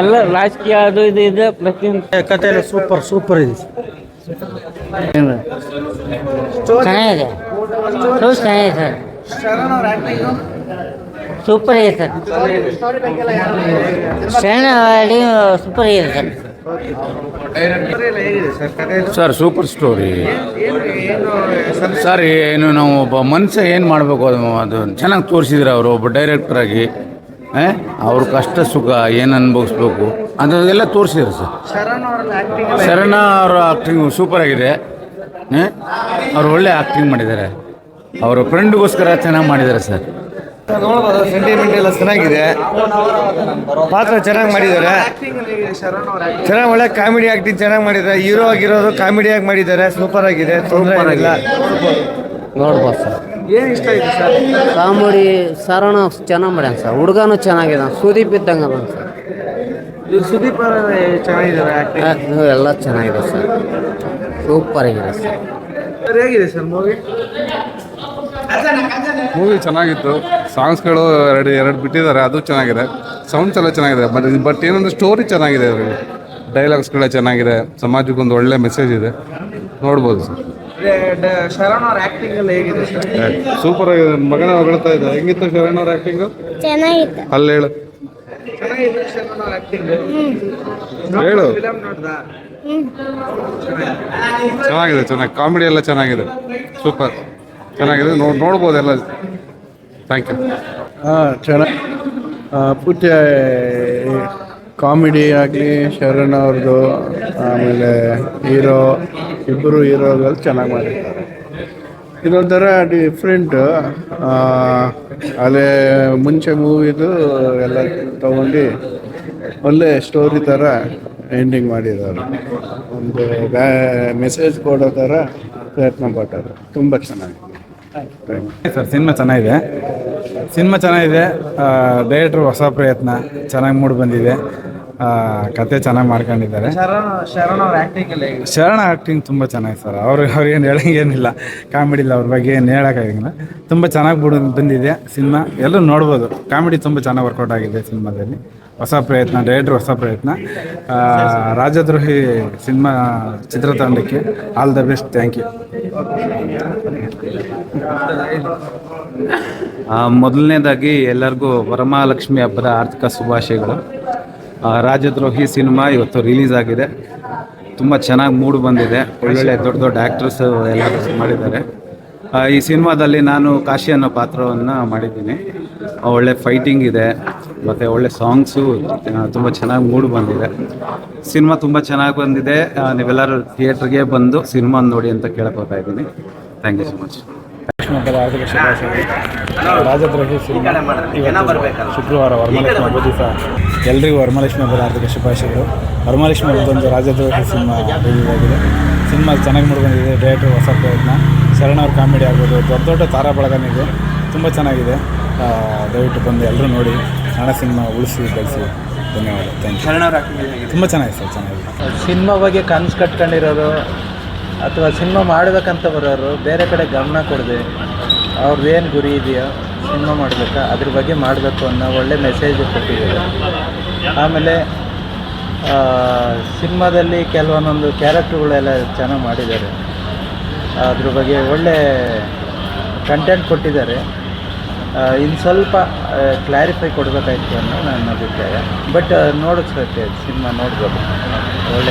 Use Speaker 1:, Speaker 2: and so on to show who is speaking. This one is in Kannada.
Speaker 1: ಎಲ್ಲ ರಾಜಕೀಯ ಅದು ಇದು ಇದೆ ಪ್ರತಿಯೊಂದು
Speaker 2: ಕತೆ ಎಲ್ಲ ಸೂಪರ್ ಸೂಪರ್ ಇದೆ.
Speaker 1: ಚೆನ್ನಾಗಿದೆ. ಚೆನ್ನಾಗಿದೆ ಸರ್. ಸೂಪರ್ ಇದೆ ಸರ್. ಶರಣ ಹಾಡಿ ಸೂಪರ್ ಇದೆ sir.
Speaker 3: Sir super story sir ಏನು ನಾವು ಒಬ್ಬ ಮನುಷ್ಯ ಏನು ಮಾಡಬೇಕು ಅದು ಅದು ಚೆನ್ನಾಗಿ ತೋರಿಸಿದ್ರು ಅವರು ಒಬ್ಬ ಡೈರೆಕ್ಟರ್ ಆಗಿ. ಆ, ಅವ್ರ ಕಷ್ಟ ಸುಖ ಏನು ಅನುಭವಿಸ್ಬೇಕು? ಅದನ್ನೆಲ್ಲ ತೋರಿಸಿದ್ರು ಸರ್. ಶರಣ ಅವರ ಆ್ಯಕ್ಟಿಂಗ್ ಸೂಪರ್ ಆಗಿದೆ. ಆ, ಅವ್ರು ಒಳ್ಳೆ ಆ್ಯಕ್ಟಿಂಗ್ ಮಾಡಿದ್ದಾರೆ. ಅವರ ಫ್ರೆಂಡ್ಗೋಸ್ಕರ ಚೆನ್ನಾಗಿ ಮಾಡಿದ್ದಾರೆ ಸರ್.
Speaker 2: ನೋಡ್ಬೋದು ಸೆಂಟಿಮೆಂಟ್ ಎಲ್ಲ ಚೆನ್ನಾಗಿದೆ. ಪಾತ್ರ ಚೆನ್ನಾಗಿ ಮಾಡಿದ್ದಾರೆ. ಚೆನ್ನಾಗಿ ಒಳ್ಳೆ ಕಾಮಿಡಿ ಆಕ್ಟಿಂಗ್ ಚೆನ್ನಾಗಿ ಮಾಡಿದ್ದಾರೆ. ಹೀರೋ ಆಗಿರೋದು ಕಾಮಿಡಿಯಾಗಿ ಆಗಿ ಮಾಡಿದ್ದಾರೆ. ಸೂಪರ್ ಆಗಿದೆ. ತೊಂದರೆ ಇಲ್ಲ.
Speaker 1: ನೋಡ್ಬೋದು ಸರ್.
Speaker 2: ಏನು ಇಷ್ಟ ಆಯ್ತು ಸರ್?
Speaker 1: ಕಾಮಿಡಿ ಸರಣ ಚೆನ್ನಾಗಿ ಮಾಡ್ಯಾನ ಸರ್. ಹುಡುಗನೂ ಚೆನ್ನಾಗಿದೆ. ಸುದೀಪ್ ಇದ್ದಂಗೆ ಅದ ಸರ್.
Speaker 2: ಇವ್ರು ಸುದೀಪ್ ಅವರ ಚೆನ್ನಾಗಿದ್ದಾರೆ
Speaker 1: ಆ, ಎಲ್ಲ ಚೆನ್ನಾಗಿದೆ ಸರ್. ಸೂಪರ್ ಆಗಿದೆ ಸರ್.
Speaker 2: ಸರ್ ಹೇಗಿದೆ ಸರ್ ಮೂವಿ
Speaker 4: ಮೂವಿ ಚೆನ್ನಾಗಿತ್ತು. ಸಾಂಗ್ಸ್ಗಳು ಎರಡು ಎರಡು ಬಿಟ್ಟಿದ್ದಾರೆ. ಅದು ಚೆನ್ನಾಗಿದೆ. ಸೌಂಡ್ಸ್ ಎಲ್ಲ ಚೆನ್ನಾಗಿದೆ. ಬಟ್ ಬಟ್ ಏನಂದ್ರೆ ಸ್ಟೋರಿ ಚೆನ್ನಾಗಿದೆ. ಅದರಲ್ಲಿ ಡೈಲಾಗ್ಸ್ಗಳೆಲ್ಲ ಚೆನ್ನಾಗಿದೆ. ಸಮಾಜಕ್ಕೊಂದು ಒಳ್ಳೆ ಮೆಸೇಜ್ ಇದೆ. ನೋಡ್ಬೋದು ಸರ್.
Speaker 2: ಶರಣ್ ಅವ್ರ ಆಕ್ಟಿಂಗ್ ಎಲ್ಲ ಹೇಗಿದೆ ಸರ್?
Speaker 4: ಸೂಪರ್ ಆಗಿದೆ. ಮಗನ ಹೊಗಳ್ತಾ ಇದ್ದ ಹೆಂಗಿತ್ತು ಶರಣ್ ಅವ್ರ ಆಕ್ಟಿಂಗ್
Speaker 5: ಚೆನ್ನಾಗಿತ್ತು.
Speaker 4: ಅಲ್ಲಿ ಹೇಳು.
Speaker 2: ಚೆನ್ನಾಗಿದೆ ಶರಣ್ ಅವ್ರ ಆಕ್ಟಿಂಗ್
Speaker 4: ಹೇಳು.
Speaker 2: ಫಿಲಮ್ ನೋಡ್ದಾ?
Speaker 4: ಚೆನ್ನಾಗಿದೆ ಚೆನ್ನಾಗಿ. ಕಾಮಿಡಿ ಎಲ್ಲ ಚೆನ್ನಾಗಿದೆ. ಸೂಪರ್ ಚೆನ್ನಾಗಿದೆ. ನೋಡಿ ನೋಡ್ಬೋದು ಎಲ್ಲ. ಥ್ಯಾಂಕ್ ಯು
Speaker 6: ಹಾಂ ಚೆನ್ನಾಗಿ ಪುಟ್ಟ ಕಾಮಿಡಿ ಆಗಲಿ, ಶರಣ್ ಅವ್ರದ್ದು ಆಮೇಲೆ ಹೀರೋ ಇಬ್ಬರು ಹೀರೋಗಳು ಚೆನ್ನಾಗಿ ಮಾಡಿದ್ದಾರೆ ಇದೊಂಥರ ಡಿಫ್ರೆಂಟ್ ಅಲ್ಲೇ ಮುಂಚೆ ಮೂವಿದು ಎಲ್ಲ ತಗೊಂಡು ಒಳ್ಳೆ ಸ್ಟೋರಿ ಥರ ಎಂಡಿಂಗ್ ಮಾಡಿದ್ದಾರೆ ಒಂದು ಮೆಸೇಜ್ ಕೊಡೋ ಥರ ಪ್ರಯತ್ನ ಪಟ್ಟರು. ತುಂಬ ಚೆನ್ನಾಗಿದೆ.
Speaker 7: ಸರ್, ಸಿನಿಮಾ ಚೆನ್ನಾಗಿದೆ. ಸಿನಿಮಾ ಚೆನ್ನಾಗಿದೆ. ಡೈರೆಕ್ಟ್ರು ಹೊಸ ಪ್ರಯತ್ನ. ಚೆನ್ನಾಗಿ ಮೂಡಿ ಬಂದಿದೆ. ಕತೆ ಚೆನ್ನಾಗಿ ಮಾಡ್ಕೊಂಡಿದ್ದಾರೆ.
Speaker 2: ಶರಣ್ ಶರಣ್ ಅವ್ರ ಆಕ್ಟಿಂಗ್ ಎಲ್ಲ ಹೇಗಿದೆ?
Speaker 7: ಶರಣ ಆ್ಯಕ್ಟಿಂಗ್ ತುಂಬ ಚೆನ್ನಾಗಿ ಸರ್. ಅವ್ರು ಅವ್ರಿಗೇನು ಹೇಳಂಗೇನಿಲ್ಲ ಕಾಮಿಡಿ ಇಲ್ಲ ಅವ್ರ ಬಗ್ಗೆ ಏನು ಹೇಳೋಕ್ಕಾಗಿಲ್ಲ ತುಂಬ ಚೆನ್ನಾಗಿ ಬಿಡು ಬಂದಿದೆ ಸಿನಿಮಾ. ಎಲ್ಲರೂ ನೋಡ್ಬೋದು. ಕಾಮಿಡಿ ತುಂಬ ಚೆನ್ನಾಗಿ ವರ್ಕೌಟ್ ಆಗಿದೆ ಸಿನಿಮಾದಲ್ಲಿ. ಹೊಸ ಪ್ರಯತ್ನ ಡೈರೆಕ್ಟ್ರ್ ಹೊಸ ಪ್ರಯತ್ನ. ಆ, Rajadrohi cinema ಚಿತ್ರತಂಡಕ್ಕೆ all the best thank you
Speaker 3: ಆ, ಮೊದಲನೇದಾಗಿ ಎಲ್ಲರಿಗೂ ವರಮಹಾಲಕ್ಷ್ಮಿ ಹಬ್ಬದ ಆರ್ಥಿಕ ಶುಭಾಶಯಗಳು. ರಾಜದ್ರೋಹಿ ಸಿನಿಮಾ ಇವತ್ತು ರಿಲೀಸ್ ಆಗಿದೆ. ತುಂಬ ಚೆನ್ನಾಗಿ ಮೂಡ್ ಬಂದಿದೆ. ಒಳ್ಳೊಳ್ಳೆ ದೊಡ್ಡ ದೊಡ್ಡ ಆ್ಯಕ್ಟ್ರಸ್ ಎಲ್ಲ ಮಾಡಿದ್ದಾರೆ. ಈ ಸಿನಿಮಾದಲ್ಲಿ ನಾನು ಕಾಶಿ ಅನ್ನೋ ಪಾತ್ರವನ್ನು ಮಾಡಿದ್ದೀನಿ. ಒಳ್ಳೆ ಫೈಟಿಂಗ್ ಇದೆ. ಮತ್ತು ಒಳ್ಳೆ ಸಾಂಗ್ಸು ತುಂಬ ಚೆನ್ನಾಗಿ ಮೂಡ್ ಬಂದಿದೆ. ಸಿನಿಮಾ ತುಂಬ ಚೆನ್ನಾಗಿ ಬಂದಿದೆ. ನೀವೆಲ್ಲರೂ ಥಿಯೇಟ್ರಿಗೆ ಬಂದು ಸಿನಿಮಾ ನೋಡಿ ಅಂತ ಕೇಳ್ಕೊತಾ ಇದ್ದೀನಿ. Thank you so much
Speaker 7: Rajadrohi cinema ಶುಕ್ರವಾರ ವರ್ಮಲಕ್ಷ್ಮಿ ಎಲ್ರಿಗೂ ವರಮಹಾಲಕ್ಷ್ಮಿ ಹಬ್ಬದ ಹಾರ್ದಿಕ ಶುಭಾಶಯಗಳು. ವರಮಹಾಲಕ್ಷ್ಮಿ ಹಬ್ಬದೊಂದು ರಾಜದ್ರೋಹ ಸಿನಿಮಾ ರಿಲೀಸ್ ಆಗಿದೆ. ಸಿನಿಮಾ ಚೆನ್ನಾಗಿ ನೋಡ್ಕೊಂಡಿದೆ ಡೈರೆಕ್ಟರ್ ಹೊಸ ಪ್ರಯತ್ನ. ಶರಣ ಅವ್ರ ಕಾಮಿಡಿ ಆಗ್ಬೋದು ದೊಡ್ಡ ದೊಡ್ಡ ತಾರಾ ಬಳಗನಿದೆ ತುಂಬ ಚೆನ್ನಾಗಿದೆ. ದಯವಿಟ್ಟು ಬಂದು ಎಲ್ಲರೂ ನೋಡಿ ಕನ್ನಡ ಸಿನಿಮಾ ಉಳಿಸಿ ಬೆಳೆಸಿ. ಧನ್ಯವಾದ. ಥ್ಯಾಂಕ್ ಯು ತುಂಬ ಚೆನ್ನಾಗಿದೆ ಸರ್ ಚೆನ್ನಾಗಿದೆ.
Speaker 8: ಸಿನಿಮಾ ಬಗ್ಗೆ ಕನಸು ಕಟ್ಕೊಂಡಿರೋರು ಅಥವಾ ಸಿನಿಮಾ ಮಾಡಬೇಕಂತ ಬರೋರು ಬೇರೆ ಕಡೆ ಗಮನ ಕೊಡದೆ. ಅವ್ರದ್ದು ಏನು ಗುರಿ ಇದೆಯೋ ಸಿನಿಮಾ ಮಾಡಬೇಕಾ ಅದ್ರ ಬಗ್ಗೆ ಮಾಡಬೇಕು ಅನ್ನೋ ಒಳ್ಳೆ ಮೆಸೇಜ್ ಕೊಟ್ಟಿದ್ದಾರೆ. ಆಮೇಲೆ ಸಿನಿಮಾದಲ್ಲಿ ಕೆಲವೊಂದೊಂದು ಕ್ಯಾರೆಕ್ಟ್ರುಗಳೆಲ್ಲ ಚೆನ್ನಾಗಿ ಮಾಡಿದ್ದಾರೆ. ಅದ್ರ ಬಗ್ಗೆ ಒಳ್ಳೆ ಕಂಟೆಂಟ್ ಕೊಟ್ಟಿದ್ದಾರೆ. ಇನ್ನು ಸ್ವಲ್ಪ ಕ್ಲಾರಿಫೈ ಕೊಡಬೇಕಾಯ್ತು ಅನ್ನೋ ನನ್ನ ಅಭಿಪ್ರಾಯ. ಬಟ್ ನೋಡೋಕ್ಕೆ ಸಿನಿಮಾ ನೋಡ್ಬೋದು. ಒಳ್ಳೆ